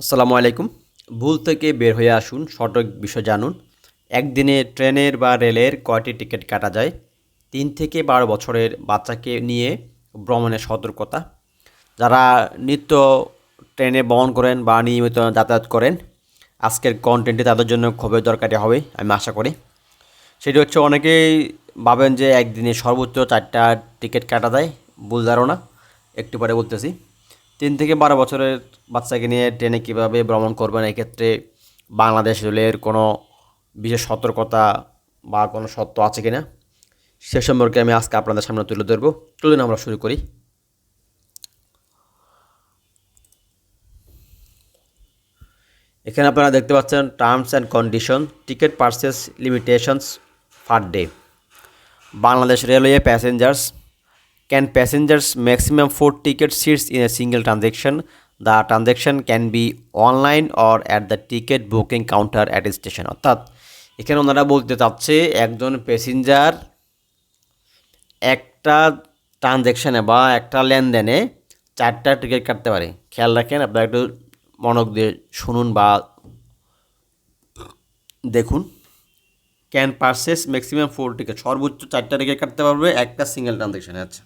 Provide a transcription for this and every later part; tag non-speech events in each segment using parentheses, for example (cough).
আসসালামু আলাইকুম। ভুল থেকে বের হয়ে আসুন, সঠিক বিষয় জানুন। একদিনে ট্রেনের বা রেলের কয়টি টিকিট কাটা যায়? তিন থেকে বারো বছরের বাচ্চাকে নিয়ে ভ্রমণের সতর্কতা। যারা নিত্য ট্রেনে ভ্রমণ করেন বা নিয়মিত যাতায়াত করেন, আজকের কন্টেন্টটি তাদের জন্য খুবই দরকারি হবে, আমি আশা করি। সেটি হচ্ছে, অনেকেই ভাবেন যে একদিনে সর্বোচ্চ চারটা টিকিট কাটা যায়, ভুল ধারণা। একটু পরে বলতেছি। তিন থেকে বারো বছরের বাচ্চাকে নিয়ে ট্রেনে কীভাবে ভ্রমণ করবেন, এক্ষেত্রে বাংলাদেশ রেলের কোনো বিশেষ সতর্কতা বা কোনো সত্য আছে কিনা, সে সম্পর্কে আমি আজকে আপনাদের সামনে তুলে ধরবো। চলুন আমরা শুরু করি। এখানে আপনারা দেখতে পাচ্ছেন terms and condition ticket purchase limitations per day Bangladesh railway passengers can passengers maximum four ticket seats in a single transaction? The transaction can be online or at the ticket booking counter at a station. অর্থাৎ, এখানে ওনারা বলতে চাচ্ছে, একজন passenger একটা ট্রানজ্যাকশানে বা একটা লেনদেনে চারটা টিকিট কাটতে পারে। খেয়াল রাখেন, আপনারা একটু মনোযোগ দিয়ে শুনুন বা দেখুন। Can purchase maximum four ticket সর্বোচ্চ চারটা টিকিট কাটতে পারবে একটা সিঙ্গেল ট্রানজ্যাকশানে আচ্ছা।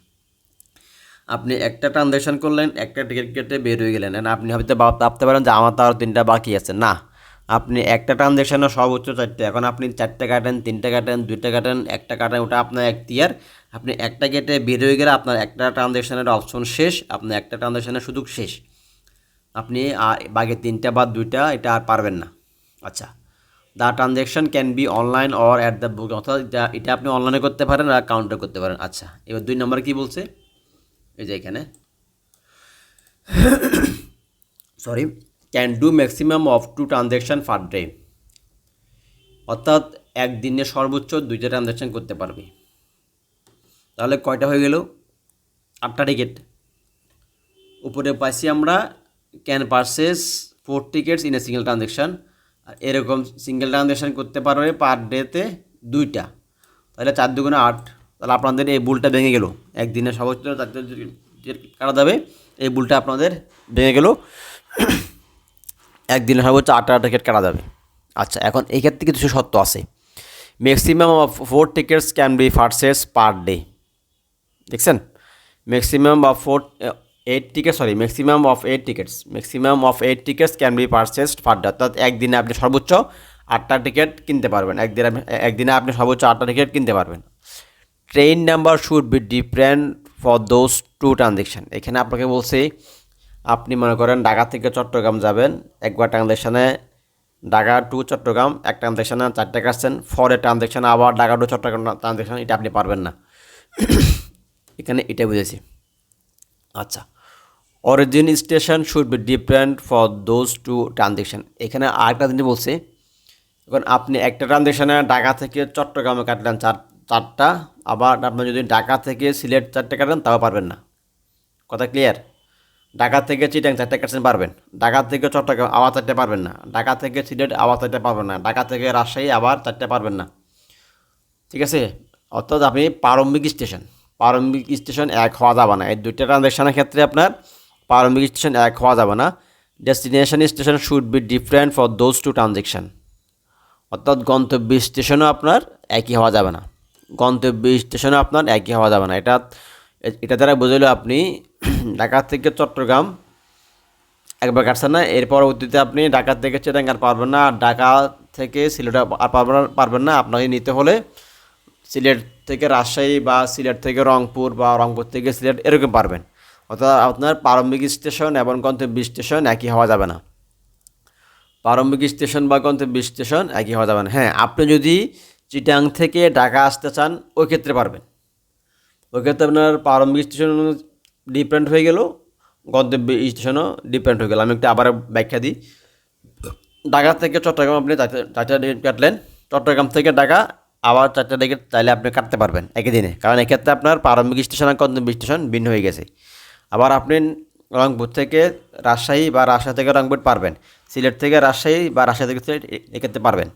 আপনি একটা ট্রানজ্যাকশন করলেন, একটা টিকিট কেটে বের হয়ে গেলেন। আপনি হয়তো ভাব- ভাবতে পারেন যে আমার তো আরও তিনটা বাকি আছে। না, আপনি একটা ট্রানজ্যাকশানে সর্বোচ্চ চারটে। এখন আপনি চারটে কাটেন, তিনটে কাটেন, দুইটা কাটেন, একটা কাটেন, ওটা আপনার এক এখতিয়ার আপনি একটা কেটে বের হয়ে গেলে আপনার একটা ট্রানজ্যাকশানের অপশন শেষ, আপনার একটা ট্রানজ্যাকশানের সুযোগ শেষ। আপনি বাকি তিনটা বা দুইটা, এটা আর পারবেন না। আচ্ছা the transaction can be online or at the book অর্থাৎ এটা এটা আপনি অনলাইনে করতে পারেন আর কাউন্টার করতে পারেন। আচ্ছা এবার দুই নম্বর কী বলছে? এই যে এখানে। Sorry can do maximum of two transaction per day অর্থাৎ একদিনে সর্বোচ্চ দুইটা ট্রানজ্যাকশান করতে পারবে। তাহলে কয়টা হয়ে গেল? আটটা টিকিট উপরে পাইছি আমরা can purchase four tickets in a single transaction আর এরকম সিঙ্গেল ট্রানজ্যাকশান করতে পারবে পার ডেতে দুইটা। তাহলে চার দুগুণে আট। তাহলে আপনাদের এই বুলটা ভেঙে গেল। একদিনে সর্বোচ্চ কাটা যাবে, এই বুলটা আপনাদের ভেঙে গেল। একদিনে সর্বোচ্চ আটটা টিকিট কাটা যাবে। আচ্ছা এখন এই ক্ষেত্রে কিছু সত্য আছে। Maximum of four tickets can be purchase per day দেখছেন? Maximum of four eight ticket sorry maximum of eight tickets maximum of eight tickets can be purchased per day অর্থাৎ একদিনে আপনি সর্বোচ্চ আটটা টিকিট কিনতে পারবেন। একদিনে একদিনে আপনি সর্বোচ্চ আটটা টিকিট কিনতে পারবেন। Train number should be different for those two transaction এখানে আপনাকে বলছি, আপনি মনে করেন ঢাকা থেকে চট্টগ্রাম যাবেন, একবার ট্রানজেকশানে ঢাকা টু চট্টগ্রাম, এক ট্রানজেকশানে চারটে কাটছেন ফরে ট্রানজেকশানে আবার ঢাকা টু চট্টগ্রাম ট্রানজেকশান এটা আপনি পারবেন না। (coughs) এখানে এটা বুঝেছি। আচ্ছা origin station should be different for those two transaction এখানে আরেকটা জিনিস বলছে, এখন আপনি একটা ট্রানজেকশানে ঢাকা থেকে চট্টগ্রামে কাটলেন চার, চারটা আবার আপনি যদি ঢাকা থেকে সিলেট চারটে কাটেন তাও পারবেন না। কথা ক্লিয়ার ঢাকা থেকে চিটাং চারটে কাটছেন পারবেন। ঢাকা থেকে চট্টগ্রাম আবার চারটে পারবেন না। ঢাকা থেকে সিলেট আবার চারটে পারবেন না। ঢাকা থেকে রাজশাহী আবার চারটে পারবেন না। ঠিক আছে? অর্থাৎ আপনি প্রারম্ভিক স্টেশন। প্রারম্ভিক স্টেশন এক হওয়া যাবে না। এই দুইটা ট্রানজ্যাকশনের ক্ষেত্রে আপনার প্রারম্ভিক স্টেশন এক হওয়া যাবে না। Destination station should be different for those two transaction অর্থাৎ গন্তব্য স্টেশনও আপনার একই হওয়া যাবে না। গন্তব্য স্টেশনও আপনার একই হওয়া যাবে না। এটা এটা দ্বারা বোঝালো আপনি, ঢাকা থেকে চট্টগ্রাম, একবার কাটছেন না, এর পরবর্তীতে আপনি ঢাকা থেকে চিটাং আর পারবেন না ঢাকা থেকে সিলেট আর পারবেন পারবেন না। আপনাকে নিতে হলে সিলেট থেকে রাজশাহী বা সিলেট থেকে রংপুর বা রংপুর থেকে সিলেট এরকম পারবেন। অর্থাৎ আপনার প্রারম্ভিক স্টেশন এবং গন্তব্য স্টেশন একই হওয়া যাবে না। প্রারম্ভিক স্টেশন বা গন্তব্য স্টেশন একই হওয়া যাবে না। হ্যাঁ আপনি যদি চিটাং থেকে ঢাকা আসতে চান, ওই ক্ষেত্রে পারবেন। ওই ক্ষেত্রে আপনার প্রারম্ভিক স্টেশন ডিপেন্ড হয়ে গেল, গন্তব্য স্টেশনও ডিপেন্ড হয়ে গেল। আমি একটু আবার ব্যাখ্যা দিই। ঢাকা থেকে চট্টগ্রাম আপনি চারটা টিকিট কাটলেন, চট্টগ্রাম থেকে ঢাকা আবার চারটা টিকিট চাইলে আপনি কাটতে পারবেন একই দিনে। কারণ এক্ষেত্রে আপনার প্রারম্ভিক স্টেশন আর গন্তব্য স্টেশন ভিন্ন হয়ে গেছে। আবার আপনি রংপুর থেকে রাজশাহী বা রাজশাহী থেকে রংপুর পারবেন। সিলেট থেকে রাজশাহী বা রাজশাহী থেকে সিলেট এক্ষেত্রে পারবেন।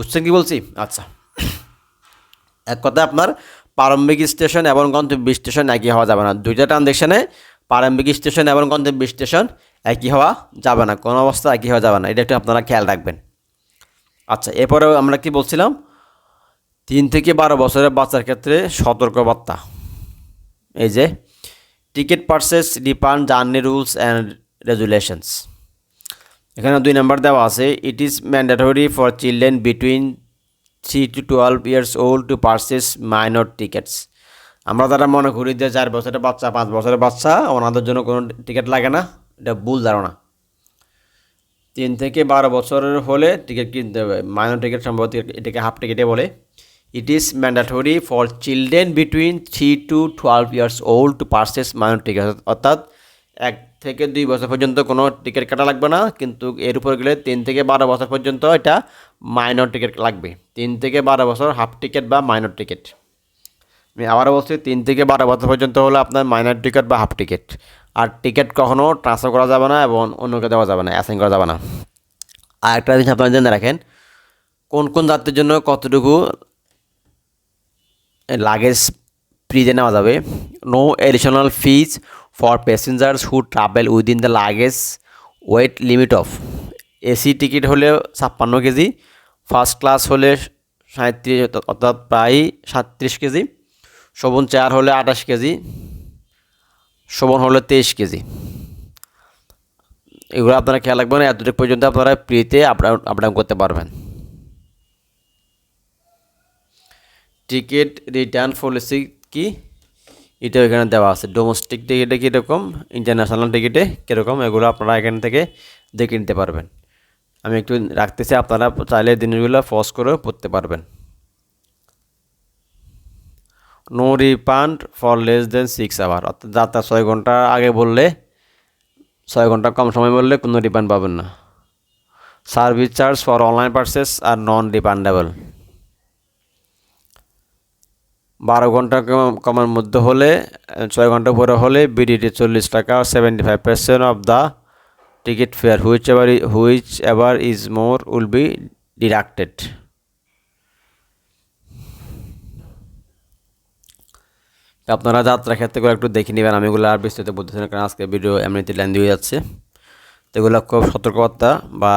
বুঝছেন কি বলছি? আচ্ছা। এক কথা আপনার প্রারম্ভিক স্টেশন এবং গন্তব্য স্টেশন একই হওয়া যাবে না। দুইটা ট্রানজেকশনে প্রারম্ভিক স্টেশন এবং গন্তব্য স্টেশন একই হওয়া যাবে না। কোনো অবস্থা একই হওয়া যাবে না। এটা একটু আপনারা খেয়াল রাখবেন। আচ্ছা এরপরেও আমরা কি বলছিলাম? তিন থেকে বারো বছরের বাচ্চার ক্ষেত্রে সতর্কবার্তা। এই যে ticket purchase depend journey rules and regulations এখানে দুই নাম্বার দেওয়া আছে it is mandatory for children between three to twelve years old to purchase minor tickets আমরা তারা মনে করি যে চার বছরের বাচ্চা, পাঁচ বছরের বাচ্চা, ওনাদের জন্য কোনো টিকিট লাগে না, এটা ভুল ধারণা। তিন থেকে বারো বছরের হলে টিকিট কিনতে হবে মাইনর টিকিট সম্ভবত এটাকে হাফ টিকিটে বলে। It is mandatory for children between three to twelve years old to purchase minor ticket অর্থাৎ এক থেকে দুই বছর পর্যন্ত কোনো টিকিট কাটা লাগবে না, কিন্তু এর উপর গেলে তিন থেকে বারো বছর পর্যন্ত এটা মাইনর টিকিট লাগবে। তিন থেকে বারো বছর হাফ টিকিট বা মাইনর টিকিট আমি আবারও বলছি, তিন থেকে বারো বছর পর্যন্ত হলো আপনার মাইনর টিকিট বা হাফ টিকিট আর টিকিট কখনও ট্রান্সফার করা যাবে না এবং অন্যকে দেওয়া যাবে না অ্যাসাইন করা যাবে না। আর একটা জিনিস আপনারা জেনে রাখেন, কোন কোন যাত্রীর জন্য কতটুকু লাগেজ ফ্রিজে নেওয়া যাবে? No additional fees for passengers who travel within the luggage weight limit of AC ticket হলে ছাপ্পান্ন কেজি ফার্স্ট ক্লাস হলে সাঁত্রিশ অর্থাৎ প্রায় সাতত্রিশ কেজি, শোভন চেয়ার হলে আঠাশ কেজি, শোভন হলে তেইশ কেজি। এগুলো আপনারা খেয়াল রাখবেন, এতটুকু পর্যন্ত আপনারা ফ্রিতে আপ ডাউন করতে পারবেন। টিকিট রিটার্ন পলিসি কি? এটা এখানে দেওয়া আছে। ডোমেস্টিক টিকিটে কীরকম ইন্টারন্যাশনাল টিকিটে কীরকম, এগুলো আপনারা এখান থেকে দেখে নিতে পারবেন। আমি একটু রাখতেছি, আপনারা চাইলে জিনিসগুলো ফস করে পড়তে পারবেন। No refund for less than six hour অর্থাৎ যাত্রা ছয় ঘণ্টা আগে বললে, ছয় ঘণ্টা কম সময় বললে কোনো রিফান্ড পাবেন না। Service charge for online purchase R non refundable বারো ঘণ্টা কমের মধ্যে হলে ছয় ঘণ্টা পরে হলে বিডিটি চল্লিশ টাকা seventy five percent of the ticket fare whichever whichever is more will be deducted আপনারা যাত্রা ক্ষেত্রে একটু দেখে নেবেন, আমি এগুলো আর বিস্তারিত বলতেছি কারণ আজকে ভিডিও এমনিতে লেন্দি হয়ে যাচ্ছে। তো এগুলো খুব সতর্কবার্তা বা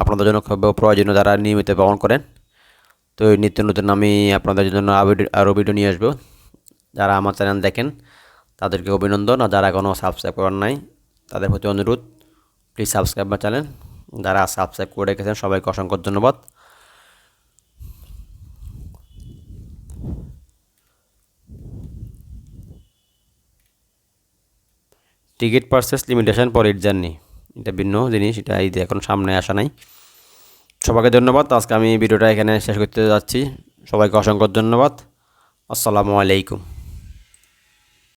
আপনাদের জন্য খুব প্রয়োজনীয় যারা নিয়মিত ভ্রমণ করেন। তো এই নিত্য নতুন আমি আপনাদের জন্য আরও ভিডিও নিয়ে আসব। যারা আমার চ্যানেল দেখেন, তাদেরকে অভিনন্দন। আর যারা এখনও সাবস্ক্রাইব করার নাই, তাদের প্রতি অনুরোধ প্লিজ সাবস্ক্রাইব আমার চ্যানেল যারা সাবস্ক্রাইব করে রেখেছেন, সবাইকে অসংখ্য ধন্যবাদ। টিকিট পারচেস লিমিটেশন পর ইট জার্নি এটা ভিন্ন জিনিস, এটা এই এখন সামনে আসা নাই। সবাইকে ধন্যবাদ। আজকে আমি ভিডিওটা এখানে শেষ করতে যাচ্ছি। সবাইকে অসংখ্য ধন্যবাদ। আসসালামু আলাইকুম।